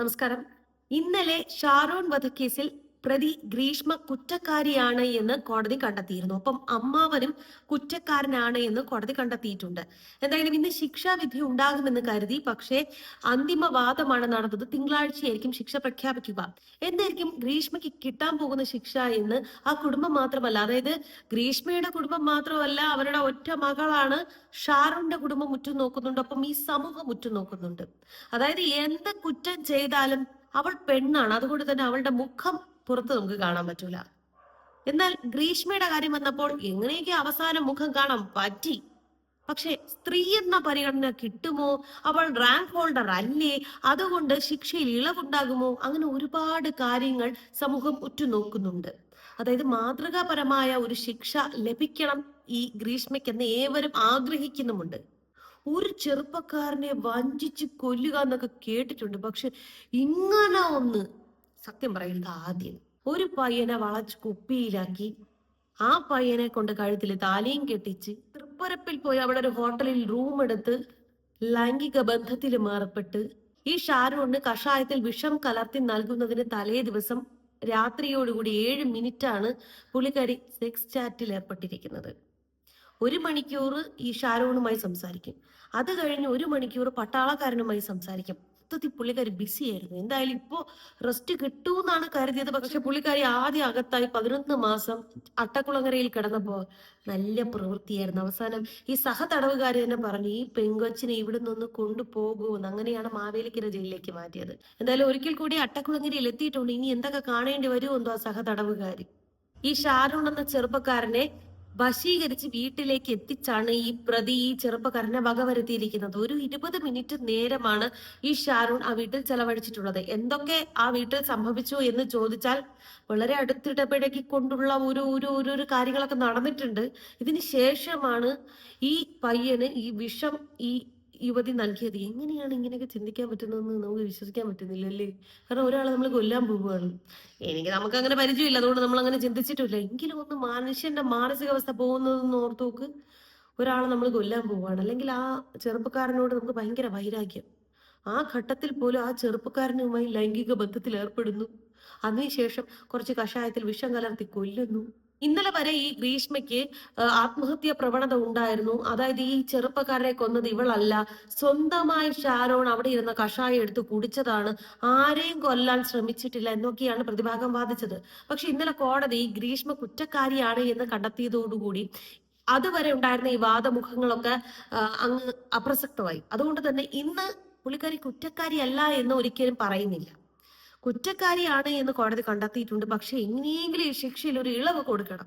നമസ്കാരം. ഇന്നലെ ഷാരോൺ വധക്കേസിൽ പ്രതി ഗ്രീഷ്മ കുറ്റക്കാരിയാണ് എന്ന് കോടതി കണ്ടെത്തിയിരുന്നു. ഒപ്പം അമ്മാവനും കുറ്റക്കാരനാണ് എന്ന് കോടതി കണ്ടെത്തിയിട്ടുണ്ട്. എന്തായാലും ഇന്ന് ശിക്ഷാവിധി ഉണ്ടാകുമെന്ന് കരുതി. പക്ഷേ അന്തിമ വാദമാണ് നടന്നത്. തിങ്കളാഴ്ചയായിരിക്കും ശിക്ഷ പ്രഖ്യാപിക്കുക. എന്തായിരിക്കും ഗ്രീഷ്മയ്ക്ക് കിട്ടാൻ പോകുന്ന ശിക്ഷ എന്ന് ആ കുടുംബം മാത്രമല്ല അതായത് ഗ്രീഷ്മയുടെ കുടുംബം മാത്രമല്ല അവരുടെ ഒറ്റ മകളാണ് ഷാറുന്റെ കുടുംബം ഉറ്റുനോക്കുന്നുണ്ട് ഒപ്പം ഈ സമൂഹം ഉറ്റുനോക്കുന്നുണ്ട് അതായത് എന്ത് കുറ്റം ചെയ്താലും അവൾ പെണ്ണാണ്. അതുകൊണ്ട് തന്നെ അവളുടെ മുഖം പുറത്ത് നമുക്ക് കാണാൻ പറ്റൂല. എന്നാൽ ഗ്രീഷ്മയുടെ കാര്യം വന്നപ്പോൾ എങ്ങനെയൊക്കെ അവസാന മുഖം കാണാൻ പറ്റി. പക്ഷെ സ്ത്രീ എന്ന പരിഗണന കിട്ടുമോ? അവൾ റാങ്ക് ഹോൾഡർ അല്ലേ? അതുകൊണ്ട് ശിക്ഷയിൽ ഇളവുണ്ടാകുമോ? അങ്ങനെ ഒരുപാട് കാര്യങ്ങൾ സമൂഹം ഉറ്റുനോക്കുന്നുണ്ട്. അതായത് മാതൃകാപരമായ ഒരു ശിക്ഷ ലഭിക്കണം ഈ ഗ്രീഷ്മയ്ക്കെന്ന് ഏവരും ആഗ്രഹിക്കുന്നുമുണ്ട്. ഒരു ചെറുപ്പക്കാരനെ വഞ്ചിച്ച് കൊല്ലുക എന്നൊക്കെ കേട്ടിട്ടുണ്ട്. പക്ഷെ ഇങ്ങനെ ഒന്ന് സത്യം പറയുന്നത് ആദ്യം. ഒരു പയ്യനെ വളച്ച് കുപ്പിയിലാക്കി ആ പയ്യനെ കൊണ്ട് കഴുത്തിൽ താലിയും കെട്ടിച്ച് തൃപ്പരപ്പിൽ പോയി അവിടെ ഒരു ഹോട്ടലിൽ റൂം എടുത്ത് ലൈംഗിക ബന്ധത്തിൽ മാറപ്പെട്ട് ഈ ഷാരൂണിന് കഷായത്തിൽ വിഷം കലർത്തി നൽകുന്നതിന് തലേ ദിവസം രാത്രിയോടുകൂടി ഏഴ് മിനിറ്റാണ് പുള്ളിക്കാരി സെക്സ് ചാറ്റിൽ ഏർപ്പെട്ടിരിക്കുന്നത്. ഒരു മണിക്കൂർ ഈ ഷാരോണുമായി സംസാരിക്കും. അത് കഴിഞ്ഞ് ഒരു മണിക്കൂർ പട്ടാളക്കാരനുമായി സംസാരിക്കും. മൊത്തത്തിൽ പുള്ളിക്കാരി ബിസി ആയിരുന്നു. എന്തായാലും ഇപ്പോ റെസ്റ്റ് കിട്ടുമെന്നാണ് കരുതിയത്. പക്ഷെ പുള്ളിക്കാരി ആദ്യം അകത്തായി പതിനൊന്ന് മാസം അട്ടക്കുളങ്ങരയിൽ കിടന്നപ്പോ നല്ല പ്രവൃത്തിയായിരുന്നു. അവസാനം ഈ സഹതടവുകാരി തന്നെ പറഞ്ഞു ഈ പെങ്കൊച്ചിനെ ഇവിടെ നിന്ന് കൊണ്ടുപോകുമെന്ന്. അങ്ങനെയാണ് മാവേലിക്കര ജയിലിലേക്ക് മാറ്റിയത്. എന്തായാലും ഒരിക്കൽ കൂടി അട്ടക്കുളങ്ങരയിൽ എത്തിയിട്ടുണ്ട്. ഇനി എന്തൊക്കെ കാണേണ്ടി വരുമെന്തോ ആ സഹതടവുകാരി. ഈ ഷാരൂൺ എന്ന ചെറുപ്പക്കാരനെ വശീകരിച്ച് വീട്ടിലേക്ക് എത്തിച്ചാണ് ഈ പ്രതി ഈ ചെറുപ്പക്കാരനെ വകവരുത്തിയിരിക്കുന്നത് ഒരു ഇരുപത് മിനിറ്റ് നേരമാണ് ഈ ഷാരൂൺ ആ വീട്ടിൽ ചെലവഴിച്ചിട്ടുള്ളത്. എന്തൊക്കെ ആ വീട്ടിൽ സംഭവിച്ചു എന്ന് ചോദിച്ചാൽ വളരെ അടുത്തിടപഴകി കൊണ്ടുള്ള ഒരു ഒരു ഒരു ഒരു കാര്യങ്ങളൊക്കെ നടന്നിട്ടുണ്ട്. ഇതിന് ശേഷമാണ് ഈ പയ്യന് ഈ വിഷം ഈ യുവതി നൽകിയത്? എങ്ങനെയാണ് ഇങ്ങനെയൊക്കെ ചിന്തിക്കാൻ പറ്റുന്നതെന്ന് നമുക്ക് വിശ്വസിക്കാൻ പറ്റുന്നില്ല അല്ലേ? കാരണം ഒരാളെ നമ്മൾ കൊല്ലാൻ പോവുകയാണ്. എനിക്ക് നമുക്ക് അങ്ങനെ പരിചയമില്ല. അതുകൊണ്ട് നമ്മൾ അങ്ങനെ ചിന്തിച്ചിട്ടില്ല. എങ്കിലും ഒന്ന് മനുഷ്യന്റെ മാനസികാവസ്ഥ പോകുന്നതെന്ന് ഓർത്തു നോക്ക്. ഒരാളെ നമ്മൾ കൊല്ലാൻ പോവുകയാണ്. അല്ലെങ്കിൽ ആ ചെറുപ്പക്കാരനോട് നമുക്ക് ഭയങ്കര വൈരാഗ്യം. ആ ഘട്ടത്തിൽ പോലും ആ ചെറുപ്പക്കാരനുമായി ലൈംഗിക ബന്ധത്തിൽ ഏർപ്പെടുന്നു. അതിനുശേഷം കുറച്ച് കഷായത്തിൽ വിഷം കലർത്തി കൊല്ലുന്നു. ഇന്നലെ വരെ ഈ ഗ്രീഷ്മയ്ക്ക് ആത്മഹത്യ പ്രവണത ഉണ്ടായിരുന്നു. അതായത് ഈ ചെറുപ്പക്കാരനെ കൊന്നത് ഇവളല്ല. സ്വന്തമായി ഷാരോൺ അവിടെ ഇരുന്ന കഷായം എടുത്ത് കുടിച്ചതാണ്. ആരെയും കൊല്ലാൻ ശ്രമിച്ചിട്ടില്ല എന്നൊക്കെയാണ് പ്രതിഭാഗം വാദിച്ചത്. പക്ഷെ ഇന്നലെ കോടതി ഗ്രീഷ്മ കുറ്റക്കാരിയാണ് എന്ന് കണ്ടെത്തിയതോടുകൂടി അതുവരെ ഉണ്ടായിരുന്ന ഈ വാദമുഖങ്ങളൊക്കെ അങ്ങ് അപ്രസക്തമായി. അതുകൊണ്ട് തന്നെ ഇന്ന് പുള്ളിക്കാരി കുറ്റക്കാരിയല്ല എന്ന് ഒരിക്കലും പറയുന്നില്ല. കുറ്റക്കാരിയാണ് എന്ന് കോടതി കണ്ടെത്തിയിട്ടുണ്ട്. പക്ഷെ എങ്ങനെയെങ്കിലും ഈ ശിക്ഷയിൽ ഒരു ഇളവ് കൊടുക്കണം.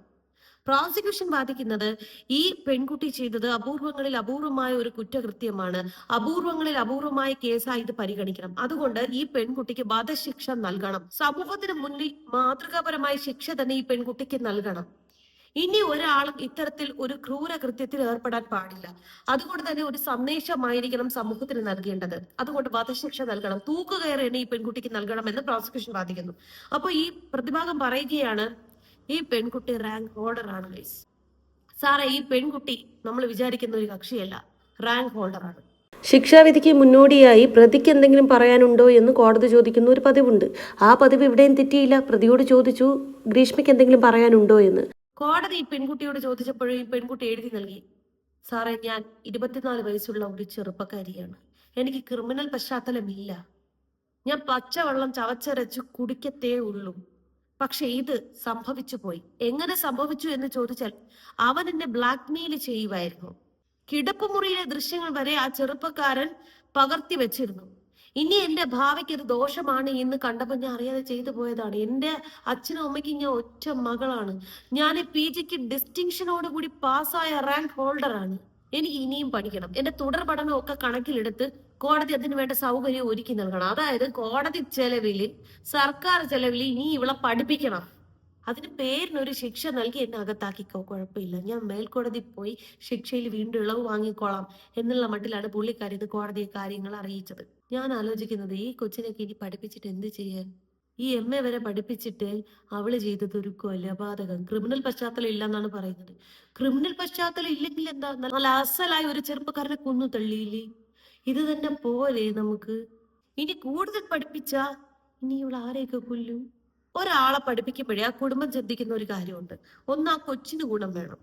പ്രോസിക്യൂഷൻ വാദിക്കുന്നത് ഈ പെൺകുട്ടി ചെയ്തത് അപൂർവങ്ങളിൽ അപൂർവമായ ഒരു കുറ്റകൃത്യമാണ്. അപൂർവങ്ങളിൽ അപൂർവമായ കേസായി ഇത് പരിഗണിക്കണം. അതുകൊണ്ട് ഈ പെൺകുട്ടിക്ക് വധശിക്ഷ നൽകണം. സമൂഹത്തിന് മുന്നിൽ മാതൃകാപരമായ ശിക്ഷ തന്നെ ഈ പെൺകുട്ടിക്ക് നൽകണം. ഇനി ഒരാളും ഇത്തരത്തിൽ ഒരു ക്രൂര കൃത്യത്തിൽ ഏർപ്പെടാൻ പാടില്ല. അതുകൊണ്ട് തന്നെ ഒരു സന്ദേശമായിരിക്കണം സമൂഹത്തിന് നൽകേണ്ടത്. അതുകൊണ്ട് വധശിക്ഷ നൽകണം. തൂക്കുകയറിയാണ് ഈ പെൺകുട്ടിക്ക് നൽകണം എന്ന് പ്രോസിക്യൂഷൻ വാദിക്കുന്നു. അപ്പൊ ഈ പ്രതിഭാഗം പറയുകയാണ് ഈ പെൺകുട്ടി റാങ്ക് ഹോൾഡർ ആണ് ഗൈസ് സാറേ ഈ പെൺകുട്ടി നമ്മൾ വിചാരിക്കുന്ന ഒരു കക്ഷിയല്ല റാങ്ക് ഹോൾഡർ ആണ്. ശിക്ഷാവിധിക്ക് മുന്നോടിയായി പ്രതിക്ക് എന്തെങ്കിലും പറയാനുണ്ടോ എന്ന് കോടതി ചോദിക്കുന്ന ഒരു പതിവുണ്ട്. ആ പതിവ് ഇവിടെയും തെറ്റിയില്ല. പ്രതിയോട് ചോദിച്ചു ഗ്രീഷ്മയ്ക്ക് എന്തെങ്കിലും പറയാനുണ്ടോ എന്ന്. കോടതി പെൺകുട്ടിയോട് ചോദിച്ചപ്പോഴും പെൺകുട്ടി എഴുതി നൽകി സാറേ ഞാൻ ഇരുപത്തിനാല് വയസ്സുള്ള ഒരു ചെറുപ്പക്കാരിയാണ്. എനിക്ക് ക്രിമിനൽ പശ്ചാത്തലമില്ല. ഞാൻ പച്ചവെള്ളം ചവച്ചരച്ച് കുടിക്കത്തേ ഉള്ളൂ. പക്ഷെ ഇത് സംഭവിച്ചു പോയി. എങ്ങനെ സംഭവിച്ചു എന്ന് ചോദിച്ചാൽ അവൻ എന്നെ ബ്ലാക്ക്മെയിൽ ചെയ്യുമായിരുന്നു കിടപ്പുമുറിയിലെ ദൃശ്യങ്ങൾ വരെ ആ ചെറുപ്പക്കാരൻ പകർത്തി വെച്ചിരുന്നു. ഇനി എന്റെ ഭാവിക്ക് ഒരു ദോഷമാണ് എന്ന് കണ്ടപ്പോൾ ഞാൻ അറിയാതെ ചെയ്തു പോയതാണ്. എന്റെ അച്ഛനും അമ്മയ്ക്കും ഞാൻ ഒറ്റ മകളാണ്. ഞാൻ പി ജിക്ക് ഡിസ്റ്റിങ്ഷനോട് കൂടി പാസ്സായ റാങ്ക് ഹോൾഡറാണ് എനിക്ക് ഇനിയും പഠിക്കണം. എന്റെ തുടർ പഠനം ഒക്കെ കണക്കിലെടുത്ത് കോടതി അതിന് വേണ്ട സൗകര്യം ഒരുക്കി നൽകണം. അതായത് കോടതി ചെലവിൽ സർക്കാർ ചെലവിൽ ഇനി ഇവളെ പഠിപ്പിക്കണം. അതിന് പേരിനൊരു ശിക്ഷ നൽകി എന്നെ അകത്താക്കിക്കോ കുഴപ്പമില്ല. ഞാൻ മേൽക്കോടതി പോയി ശിക്ഷയിൽ വീണ്ടും ഇളവ് വാങ്ങിക്കോളാം എന്നുള്ള മട്ടിലാണ് പുള്ളിക്കാരി ഇത് കോടതിയെ കാര്യങ്ങൾ അറിയിച്ചത്. ഞാൻ ആലോചിക്കുന്നത് ഈ കൊച്ചിനൊക്കെ ഇനി പഠിപ്പിച്ചിട്ട് എന്ത് ചെയ്യാൻ? ഈ എം എ വരെ പഠിപ്പിച്ചിട്ട് അവൾ ചെയ്തത് ഒരു കൊലപാതകം. ക്രിമിനൽ പശ്ചാത്തലം ഇല്ലെന്നാണ് പറയുന്നത്. ക്രിമിനൽ പശ്ചാത്തലം ഇല്ലെങ്കിൽ എന്താ? നല്ല അസലായ ഒരു ചെറുപ്പക്കാരനെ കൊന്നു തള്ളിയില്ലേ? ഇത് തന്നെ പോലെ നമുക്ക്? ഇനി കൂടുതൽ പഠിപ്പിച്ച ഇനി ഇവൾ ആരെയൊക്കെ കൊല്ലും? ഒരാളെ പഠിപ്പിക്കുമ്പോഴേ ആ കുടുംബം ചിന്തിക്കുന്ന ഒരു കാര്യമുണ്ട്. ഒന്ന് ആ കൊച്ചിന് ഗുണം വേണം.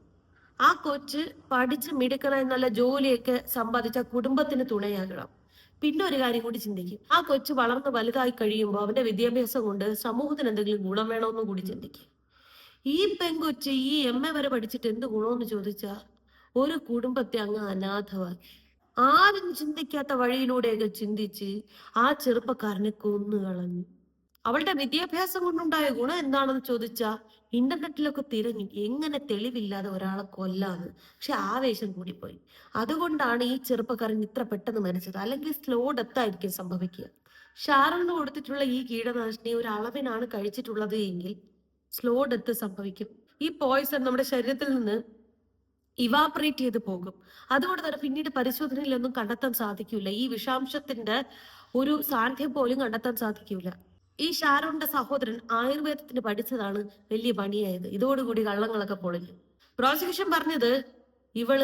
ആ കൊച്ച് പഠിച്ച് മിടുക്കണ നല്ല ജോലിയൊക്കെ സമ്പാദിച്ച കുടുംബത്തിന് തുണയാകണം. പിന്നെ ഒരു കാര്യം കൂടി ചിന്തിക്കും. ആ കൊച്ചു വളർന്ന് വലുതായി കഴിയുമ്പോൾ അവന്റെ വിദ്യാഭ്യാസം കൊണ്ട് സമൂഹത്തിന് എന്തെങ്കിലും ഗുണം വേണമെന്നും കൂടി ചിന്തിക്കും. ഈ പെൺകൊച്ച് ഈ എം എ വരെ പഠിച്ചിട്ട് എന്ത് ഗുണമെന്ന് ചോദിച്ചാ ഒരു കുടുംബത്തെ അങ്ങ് അനാഥമാക്കി. ആരും ചിന്തിക്കാത്ത വഴിയിലൂടെയൊക്കെ ചിന്തിച്ച് ആ ചെറുപ്പക്കാരനെ കൊന്നുകളഞ്ഞു. അവളുടെ വിദ്യാഭ്യാസം കൊണ്ടുണ്ടായ ഗുണം എന്താണെന്ന് ചോദിച്ചാ ഇന്റർനെറ്റിലൊക്കെ തിരഞ്ഞു എങ്ങനെ തെളിവില്ലാതെ ഒരാളെ കൊല്ലാന്ന് പക്ഷെ ആവേശം കൂടിപ്പോയി. അതുകൊണ്ടാണ് ഈ ചെറുപ്പക്കാരൻ ഇത്ര പെട്ടെന്ന് മരിച്ചത്. അല്ലെങ്കിൽ സ്ലോ ഡെത്ത് ആയിരിക്കും സംഭവിക്കുക. ഷാറിന് കൊടുത്തിട്ടുള്ള ഈ കീടനാശിനി ഒരു അളവിനാണ് കഴിച്ചിട്ടുള്ളത് എങ്കിൽ സ്ലോ ഡെത്ത് സംഭവിക്കും. ഈ പോയിസൺ നമ്മുടെ ശരീരത്തിൽ നിന്ന് ഇവാപറേറ്റ് ചെയ്ത് പോകും. അതുകൊണ്ട് തന്നെ പിന്നീട് പരിശോധനയിലൊന്നും കണ്ടെത്താൻ സാധിക്കില്ല ഈ വിഷാംശത്തിന്റെ ഒരു സാന്നിധ്യം പോലും കണ്ടെത്താൻ സാധിക്കില്ല ഈ ഷാരോണിന്റെ സഹോദരൻ ആയുർവേദത്തിന് പഠിച്ചതാണ് വലിയ പണിയായത്. ഇതോടുകൂടി കള്ളങ്ങളൊക്കെ പൊളിഞ്ഞു. പ്രോസിക്യൂഷൻ പറഞ്ഞത് ഇവൾ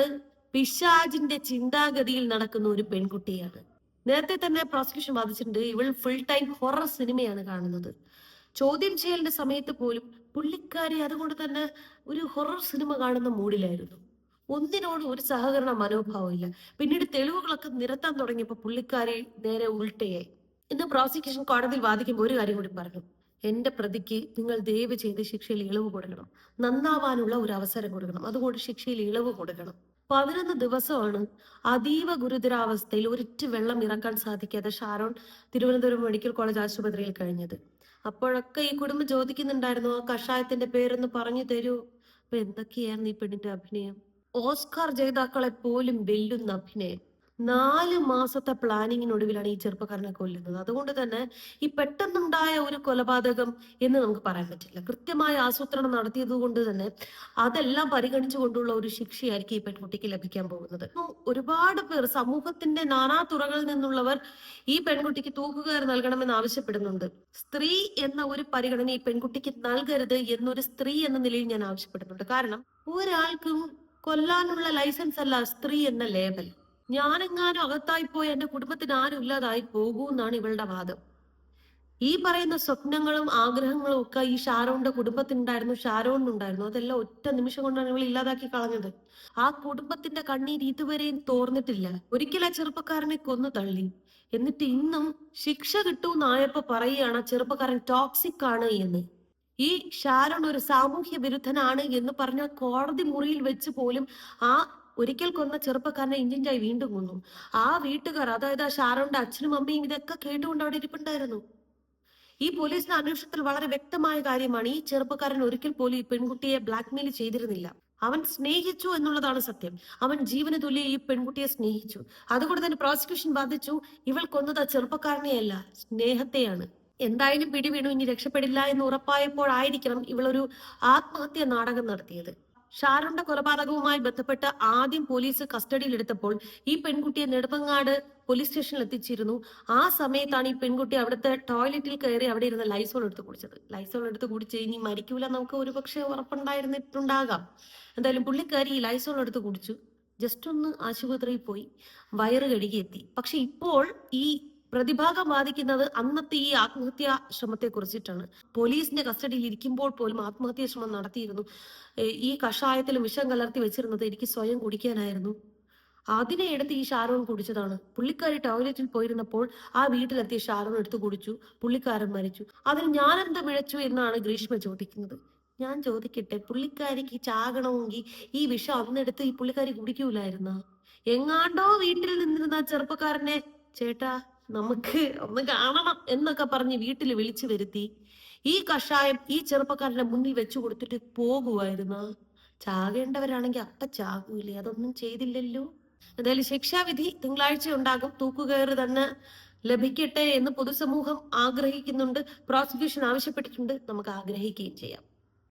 പിശാജിന്റെ ചിന്താഗതിയിൽ നടക്കുന്ന ഒരു പെൺകുട്ടിയാണ്. നേരത്തെ തന്നെ പ്രോസിക്യൂഷൻ വാദിച്ചിട്ടുണ്ട് ഇവൾ ഫുൾ ടൈം ഹൊറർ സിനിമയാണ് കാണുന്നത്. ചോദ്യം ചെയ്യലിന്റെ സമയത്ത് പോലും പുള്ളിക്കാരി അതുകൊണ്ട് തന്നെ ഒരു ഹൊറർ സിനിമ കാണുന്ന മൂഡിലായിരുന്നു. ഒന്നിനോട് ഒരു സഹകരണ മനോഭാവം ഇല്ല പിന്നീട് തെളിവുകളൊക്കെ നിരത്താൻ തുടങ്ങിയപ്പോൾ പുള്ളിക്കാരി നേരെ ഉൾട്ടയായി ഇന്ന് പ്രോസിക്യൂഷൻ കോടതിയിൽ വാദിക്കുമ്പോൾ ഒരു കാര്യം കൂടി പറഞ്ഞു. എന്റെ പ്രതിക്ക് നിങ്ങൾ ദയവ് ചെയ്ത് ശിക്ഷയിൽ ഇളവ് കൊടുക്കണം. നന്നാവാനുള്ള ഒരു അവസരം കൊടുക്കണം. അതുകൊണ്ട് ശിക്ഷയിൽ ഇളവ് കൊടുക്കണം. പതിനൊന്ന് ദിവസമാണ് അതീവ ഗുരുതരാവസ്ഥയിൽ ഒരിറ്റ് വെള്ളം ഇറക്കാൻ സാധിക്കാതെ ഷാരോൺ തിരുവനന്തപുരം മെഡിക്കൽ കോളേജ് ആശുപത്രിയിൽ കഴിഞ്ഞത്. അപ്പോഴൊക്കെ ഈ കുടുംബം ചോദിക്കുന്നുണ്ടായിരുന്നു ആ കഷായത്തിന്റെ പേരൊന്ന് പറഞ്ഞു തരൂ. അപ്പൊ എന്തൊക്കെയായിരുന്നു ഈ പെണ്ണിന്റെ അഭിനയം? ഓസ്കാർ ജേതാക്കളെ പോലും വെല്ലുന്ന അഭിനയം. നാല് മാസത്തെ പ്ലാനിങ്ങിനൊടുവിലാണ് ഈ ചെറുപ്പക്കാരനെ കൊല്ലുന്നത്. അതുകൊണ്ട് തന്നെ ഈ പെട്ടെന്നുണ്ടായ ഒരു കൊലപാതകം എന്ന് നമുക്ക് പറയാൻ പറ്റില്ല. കൃത്യമായ ആസൂത്രണം നടത്തിയത് കൊണ്ട് തന്നെ അതെല്ലാം പരിഗണിച്ചുകൊണ്ടുള്ള ഒരു ശിക്ഷയായിരിക്കും ഈ പെൺകുട്ടിക്ക് ലഭിക്കാൻ പോകുന്നത്. ഒരുപാട് പേർ സമൂഹത്തിന്റെ നാനാ തുറകളിൽ നിന്നുള്ളവർ ഈ പെൺകുട്ടിക്ക് തൂക്കുകയർ നൽകണമെന്ന് ആവശ്യപ്പെടുന്നുണ്ട്. സ്ത്രീ എന്ന ഒരു പരിഗണന ഈ പെൺകുട്ടിക്ക് നൽകരുത് എന്നൊരു സ്ത്രീ എന്ന നിലയിൽ ഞാൻ ആവശ്യപ്പെടുന്നുണ്ട്. കാരണം ഒരാൾക്കും കൊല്ലാനുള്ള ലൈസൻസ് അല്ല സ്ത്രീ എന്ന ലേബൽ. ഞാനെങ്ങാനും അകത്തായി പോയി എന്റെ കുടുംബത്തിന് ആരും ഇല്ലാതായി പോകൂ എന്നാണ് ഇവളുടെ വാദം. ഈ പറയുന്ന സ്വപ്നങ്ങളും ആഗ്രഹങ്ങളും ഒക്കെ ഈ ഷാരോണിന്റെ കുടുംബത്തിനുണ്ടായിരുന്നു ഷാരോണിനുണ്ടായിരുന്നു. അതെല്ലാം ഒറ്റ നിമിഷം കൊണ്ടാണ് ഇവൾ ഇല്ലാതാക്കി കളഞ്ഞത്. ആ കുടുംബത്തിന്റെ കണ്ണീര് ഇതുവരെയും തോർന്നിട്ടില്ല. ഒരിക്കൽ ആ ചെറുപ്പക്കാരനെ കൊന്നു തള്ളി. എന്നിട്ട് ഇന്നും ശിക്ഷ കിട്ടൂന്നായപ്പോ പറയുകയാണ് ചെറുപ്പക്കാരൻ ടോക്സിക് ആണ് എന്ന്. ഈ ഷാരോൺ ഒരു സാമൂഹ്യ വിരുദ്ധനാണ് എന്ന് പറഞ്ഞ കോടതി മുറിയിൽ വെച്ച് പോലും ആ ഒരിക്കൽ കൊന്ന ചെറുപ്പക്കാരനെ ഇഞ്ചിഞ്ചായി വീണ്ടും കൊന്നു. ആ വീട്ടുകാർ അതായത് ആ ഷാരോന്റെ അച്ഛനും അമ്മയും ഇതൊക്കെ കേട്ടുകൊണ്ട് അവിടെ ഇരിപ്പുണ്ടായിരുന്നു. ഈ പോലീസിന്റെ അന്വേഷണത്തിൽ വളരെ വ്യക്തമായ കാര്യമാണ് ഈ ചെറുപ്പക്കാരൻ ഒരിക്കൽ പോലും ഈ പെൺകുട്ടിയെ ബ്ലാക്ക്മെയിൽ ചെയ്തിരുന്നില്ല. അവൻ സ്നേഹിച്ചു എന്നുള്ളതാണ് സത്യം. അവൻ ജീവന തുല്യ ഈ പെൺകുട്ടിയെ സ്നേഹിച്ചു. അതുകൊണ്ട് തന്നെ പ്രോസിക്യൂഷൻ ബാധിച്ചു ഇവൾ കൊന്നത് ആ ചെറുപ്പക്കാരനെയല്ല സ്നേഹത്തെയാണ്. എന്തായാലും പിടി വീണു ഇനി രക്ഷപ്പെടില്ല എന്ന് ഉറപ്പായപ്പോഴായിരിക്കണം ഇവളൊരു ആത്മഹത്യ നാടകം നടത്തിയത്. ഷാരോന്റെ കൊലപാതകവുമായി ബന്ധപ്പെട്ട് ആദ്യം പോലീസ് കസ്റ്റഡിയിലെടുത്തപ്പോൾ ഈ പെൺകുട്ടിയെ നെടുമങ്ങാട് പോലീസ് സ്റ്റേഷനിൽ എത്തിച്ചിരുന്നു. ആ സമയത്താണ് ഈ പെൺകുട്ടി അവിടുത്തെ ടോയ്ലറ്റിൽ കയറി അവിടെ ഇരുന്ന് ലൈസോൾ എടുത്ത് കുടിച്ചത്. ലൈസോൾ എടുത്ത് കുടിച്ച് ഇനി മരിക്കൂല നമുക്ക് ഒരുപക്ഷെ ഉറപ്പുണ്ടായിരുന്നിട്ടുണ്ടാകാം. എന്തായാലും പുള്ളിക്കാരി ഈ ലൈസോൾ എടുത്ത് കുടിച്ചു. ജസ്റ്റ് ഒന്ന് ആശുപത്രിയിൽ പോയി. വയറ് കഴുകി എത്തി. പക്ഷെ ഇപ്പോൾ ഈ പ്രതിഭാഗം വാദിക്കുന്നത് അന്നത്തെ ഈ ആത്മഹത്യാ ശ്രമത്തെ കുറിച്ചിട്ടാണ്. പോലീസിന്റെ കസ്റ്റഡിയിൽ ഇരിക്കുമ്പോൾ പോലും ആത്മഹത്യാ ശ്രമം നടത്തിയിരുന്നു. ഈ കഷായത്തിൽ വിഷം കലർത്തി വെച്ചിരുന്നത് എനിക്ക് സ്വയം കുടിക്കാനായിരുന്നു. അതിനെ എടുത്ത് ഈ ഷാരോൺ കുടിച്ചതാണ്. പുള്ളിക്കാരി ടോയ്ലറ്റിൽ പോയിരുന്നപ്പോൾ ആ വീട്ടിലെത്തിയ ഷാരോൺ എടുത്ത് കുടിച്ചു. പുള്ളിക്കാരൻ മരിച്ചു. അതിൽ ഞാൻ എന്ത് മിഴച്ചു എന്നാണ് ഗ്രീഷ്മ ചോദിക്കുന്നത്. ഞാൻ ചോദിക്കട്ടെ പുള്ളിക്കാരിക്ക് ചാകണമെങ്കിൽ ഈ വിഷം അന്നെടുത്ത് ഈ പുള്ളിക്കാരി കുടിക്കൂലായിരുന്ന? എങ്ങാണ്ടോ വീട്ടിൽ നിന്നിരുന്ന ചെറുപ്പക്കാരനെ ചേട്ടാ നമുക്ക് ഒന്ന് കാണണം എന്നൊക്കെ പറഞ്ഞ് വീട്ടിൽ വിളിച്ചു വരുത്തി. ഈ കഷായം ഈ ചെറുപ്പക്കാരന്റെ മുന്നിൽ വെച്ചു കൊടുത്തിട്ട് പോകുമായിരുന്നു ചാകേണ്ടവരാണെങ്കിൽ അപ്പ ചാകൂലേ അതൊന്നും ചെയ്തില്ലല്ലോ. എന്തായാലും ശിക്ഷാവിധി തിങ്കളാഴ്ച ഉണ്ടാകും. തൂക്കുകയറ് തന്നെ ലഭിക്കട്ടെ എന്ന് പൊതുസമൂഹം ആഗ്രഹിക്കുന്നുണ്ട്. പ്രോസിക്യൂഷൻ ആവശ്യപ്പെട്ടിട്ടുണ്ട്. നമുക്ക് ആഗ്രഹിക്കുകയും ചെയ്യാം.